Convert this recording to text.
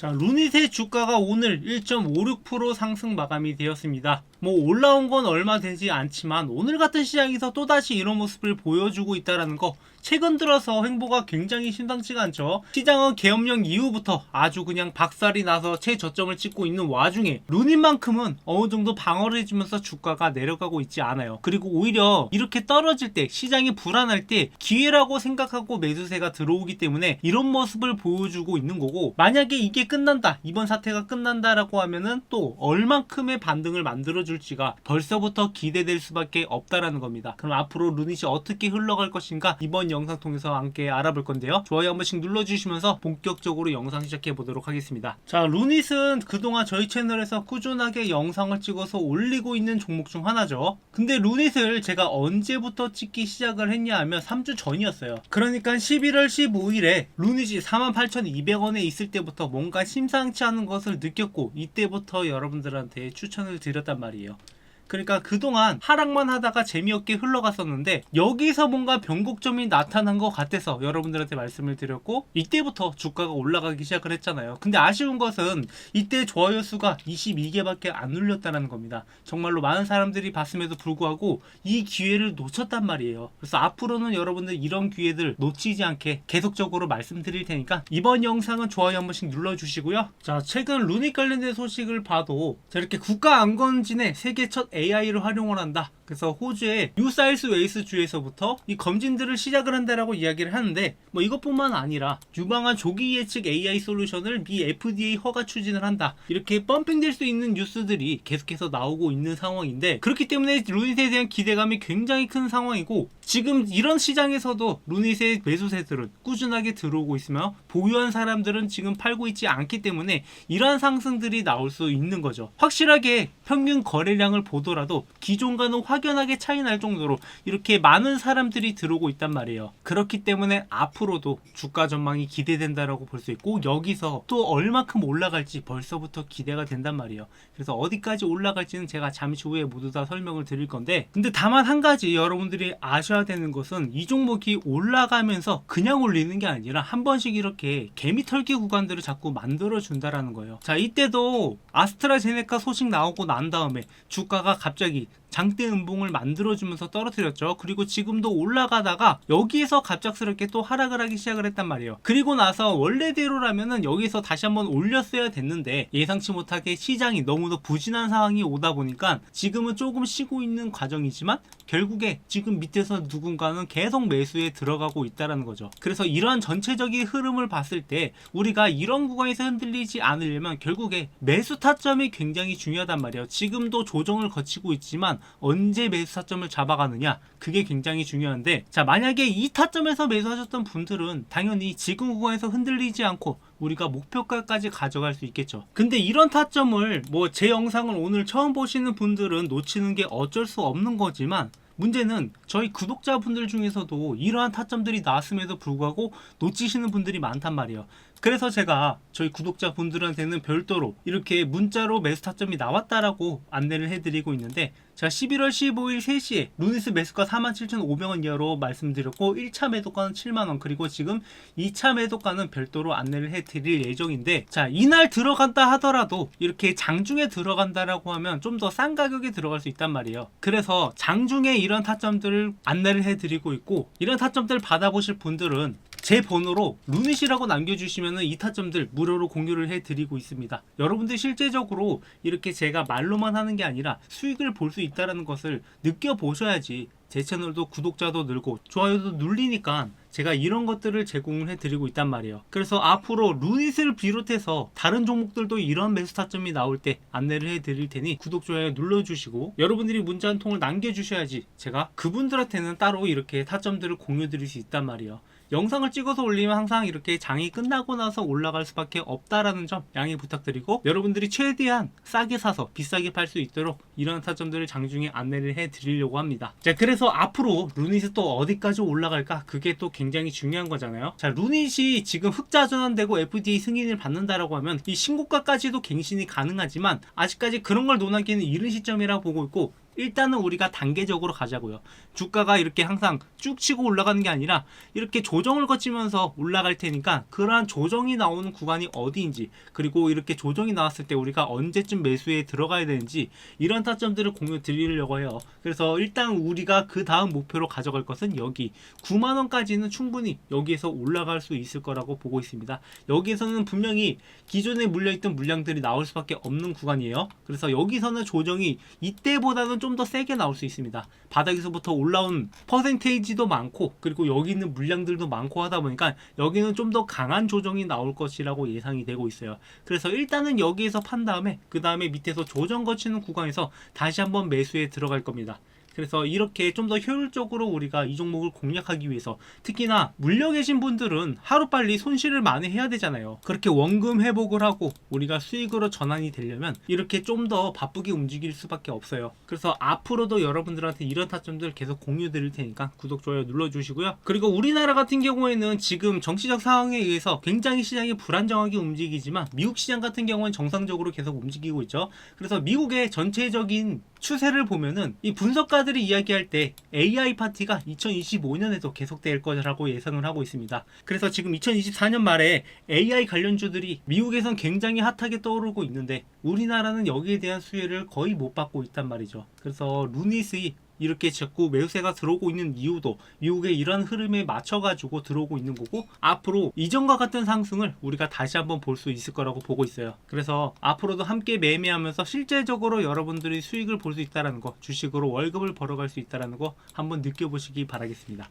자, 루닛의 주가가 오늘 1.56% 상승 마감이 되었습니다. 뭐 올라온 건 얼마 되지 않지만 오늘 같은 시장에서 또다시 이런 모습을 보여주고 있다라는 거 최근 들어서 횡보가 굉장히 심상치가 않죠. 시장은 계엄령 이후부터 아주 그냥 박살이 나서 최저점을 찍고 있는 와중에 루닛만큼은 어느 정도 방어를 해주면서 주가가 내려가고 있지 않아요. 그리고 오히려 이렇게 떨어질 때 시장이 불안할 때 기회라고 생각하고 매수세가 들어오기 때문에 이런 모습을 보여주고 있는 거고 만약에 이게 끝난다 이번 사태가 끝난다라고 하면은 또 얼만큼의 반등을 만들어 줄지가 벌써부터 기대될 수밖에 없다라는 겁니다. 그럼 앞으로 루닛이 어떻게 흘러갈 것인가 이번 영상 통해서 함께 알아볼 건데요. 좋아요 한 번씩 눌러주시면서 본격적으로 영상 시작해 보도록 하겠습니다. 자 루닛은 그동안 저희 채널에서 꾸준하게 영상을 찍어서 올리고 있는 종목 중 하나죠. 근데 루닛을 제가 언제부터 찍기 시작을 했냐 하면 3주 전이었어요. 그러니까 11월 15일에 루닛이 48,200원에 있을 때부터 뭔가 심상치 않은 것을 느꼈고 이때부터 여러분들한테 추천을 드렸단 말이에요. 말이에요. 그러니까 그동안 하락만 하다가 재미없게 흘러갔었는데 여기서 뭔가 변곡점이 나타난 것 같아서 여러분들한테 말씀을 드렸고 이때부터 주가가 올라가기 시작을 했잖아요. 근데 아쉬운 것은 이때 좋아요 수가 22개밖에 안 눌렸다는 겁니다. 정말로 많은 사람들이 봤음에도 불구하고 이 기회를 놓쳤단 말이에요. 그래서 앞으로는 여러분들 이런 기회들 놓치지 않게 계속적으로 말씀드릴 테니까 이번 영상은 좋아요 한 번씩 눌러주시고요. 자 최근 루닉 관련된 소식을 봐도 저렇게 국가 안건진의 세계 첫 AI를 활용을 한다. 그래서 호주의 뉴사일스 웨이스 주에서부터 이 검진들을 시작을 한다라고 이야기를 하는데 뭐 이것뿐만 아니라 유망한 조기 예측 AI 솔루션을 미 FDA 허가 추진을 한다. 이렇게 펌핑될 수 있는 뉴스들이 계속해서 나오고 있는 상황인데 그렇기 때문에 루닛에 대한 기대감이 굉장히 큰 상황이고 지금 이런 시장에서도 루닛의 매수세들은 꾸준하게 들어오고 있으며 보유한 사람들은 지금 팔고 있지 않기 때문에 이러한 상승들이 나올 수 있는 거죠. 확실하게 평균 거래량을 보 더라도 기존과는 확연하게 차이 날 정도로 이렇게 많은 사람들이 들어오고 있단 말이에요. 그렇기 때문에 앞으로도 주가 전망이 기대된다라고 볼 수 있고 여기서 또 얼마큼 올라갈지 벌써부터 기대가 된단 말이에요. 그래서 어디까지 올라갈지는 제가 잠시 후에 모두 다 설명을 드릴 건데 근데 다만 한 가지 여러분들이 아셔야 되는 것은 이 종목이 올라가면서 그냥 올리는 게 아니라 한 번씩 이렇게 개미 털기 구간들을 자꾸 만들어 준다라는 거예요. 자 이때도 아스트라제네카 소식 나오고 난 다음에 주가가 갑자기 장대 음봉을 만들어주면서 떨어뜨렸죠. 그리고 지금도 올라가다가 여기에서 갑작스럽게 또 하락을 하기 시작을 했단 말이에요. 그리고 나서 원래대로라면은 여기서 다시 한번 올렸어야 됐는데 예상치 못하게 시장이 너무도 부진한 상황이 오다 보니까 지금은 조금 쉬고 있는 과정이지만 결국에 지금 밑에서 누군가는 계속 매수에 들어가고 있다라는 거죠. 그래서 이러한 전체적인 흐름을 봤을 때 우리가 이런 구간에서 흔들리지 않으려면 결국에 매수 타점이 굉장히 중요하단 말이에요. 지금도 조정을 거치고 있지만 언제 매수 타점을 잡아가느냐 그게 굉장히 중요한데 자 만약에 이 타점에서 매수하셨던 분들은 당연히 지금 구간에서 흔들리지 않고 우리가 목표가까지 가져갈 수 있겠죠. 근데 이런 타점을 뭐 제 영상을 오늘 처음 보시는 분들은 놓치는 게 어쩔 수 없는 거지만 문제는 저희 구독자분들 중에서도 이러한 타점들이 나왔음에도 불구하고 놓치시는 분들이 많단 말이에요. 그래서 제가 저희 구독자분들한테는 별도로 이렇게 문자로 매수 타점이 나왔다라고 안내를 해드리고 있는데 자 11월 15일 3시에 루니스 매수가 47,500원 이하로 말씀드렸고 1차 매도가는 7만원 그리고 지금 2차 매도가는 별도로 안내를 해드릴 예정인데 자 이날 들어간다 하더라도 이렇게 장중에 들어간다라고 하면 좀 더 싼 가격에 들어갈 수 있단 말이에요. 그래서 장중에 이런 타점들을 안내를 해드리고 있고 이런 타점들 받아보실 분들은 제 번호로 루닛이라고 남겨주시면 이 타점들 무료로 공유를 해드리고 있습니다. 여러분들 실제적으로 이렇게 제가 말로만 하는 게 아니라 수익을 볼 수 있다는 것을 느껴보셔야지 제 채널도 구독자도 늘고 좋아요도 눌리니까 제가 이런 것들을 제공을 해드리고 있단 말이에요. 그래서 앞으로 루닛을 비롯해서 다른 종목들도 이런 매수 타점이 나올 때 안내를 해드릴 테니 구독, 좋아요 눌러주시고 여러분들이 문자 한 통을 남겨주셔야지 제가 그분들한테는 따로 이렇게 타점들을 공유드릴 수 있단 말이에요. 영상을 찍어서 올리면 항상 이렇게 장이 끝나고 나서 올라갈 수밖에 없다라는 점 양해 부탁드리고 여러분들이 최대한 싸게 사서 비싸게 팔 수 있도록 이런 타점들을 장중에 안내를 해 드리려고 합니다. 자, 그래서 앞으로 루닛이 또 어디까지 올라갈까? 그게 또 굉장히 중요한 거잖아요. 자, 루닛이 지금 흑자 전환되고 FDA 승인을 받는다라고 하면 이 신고가까지도 갱신이 가능하지만 아직까지 그런 걸 논하기에는 이른 시점이라고 보고 있고 일단은 우리가 단계적으로 가자고요. 주가가 이렇게 항상 쭉 치고 올라가는 게 아니라 이렇게 조정을 거치면서 올라갈 테니까 그러한 조정이 나오는 구간이 어디인지 그리고 이렇게 조정이 나왔을 때 우리가 언제쯤 매수에 들어가야 되는지 이런 타점들을 공유 드리려고 해요. 그래서 일단 우리가 그 다음 목표로 가져갈 것은 여기 9만 원까지는 충분히 여기에서 올라갈 수 있을 거라고 보고 있습니다. 여기에서는 분명히 기존에 물려있던 물량들이 나올 수밖에 없는 구간이에요. 그래서 여기서는 조정이 이때보다는 좀 더 세게 나올 수 있습니다. 바닥에서부터 올라온 퍼센테이지도 많고 그리고 여기 있는 물량들도 많고 하다 보니까 여기는 좀 더 강한 조정이 나올 것이라고 예상이 되고 있어요. 그래서 일단은 여기에서 판 다음에 그 다음에 밑에서 조정 거치는 구간에서 다시 한번 매수에 들어갈 겁니다. 그래서 이렇게 좀 더 효율적으로 우리가 이 종목을 공략하기 위해서 특히나 물려 계신 분들은 하루빨리 손실을 만회해야 되잖아요. 그렇게 원금 회복을 하고 우리가 수익으로 전환이 되려면 이렇게 좀 더 바쁘게 움직일 수밖에 없어요. 그래서 앞으로도 여러분들한테 이런 타점들 계속 공유 드릴 테니까 구독, 좋아요 눌러주시고요. 그리고 우리나라 같은 경우에는 지금 정치적 상황에 의해서 굉장히 시장이 불안정하게 움직이지만 미국 시장 같은 경우는 정상적으로 계속 움직이고 있죠. 그래서 미국의 전체적인 추세를 보면은 이 분석가 들이 이야기할 때 AI 파티가 2025년에도 계속될 거라고 예상을 하고 있습니다. 그래서 지금 2024년 말에 AI 관련주들이 미국에선 굉장히 핫하게 떠오르고 있는데 우리나라는 여기에 대한 수혜를 거의 못 받고 있단 말이죠. 그래서 루닛이 이렇게 자꾸 매수세가 들어오고 있는 이유도 미국의 이런 흐름에 맞춰가지고 들어오고 있는 거고 앞으로 이전과 같은 상승을 우리가 다시 한번 볼 수 있을 거라고 보고 있어요. 그래서 앞으로도 함께 매매하면서 실제적으로 여러분들이 수익을 볼 수 있다라는 거, 주식으로 월급을 벌어갈 수 있다라는 거 한번 느껴보시기 바라겠습니다.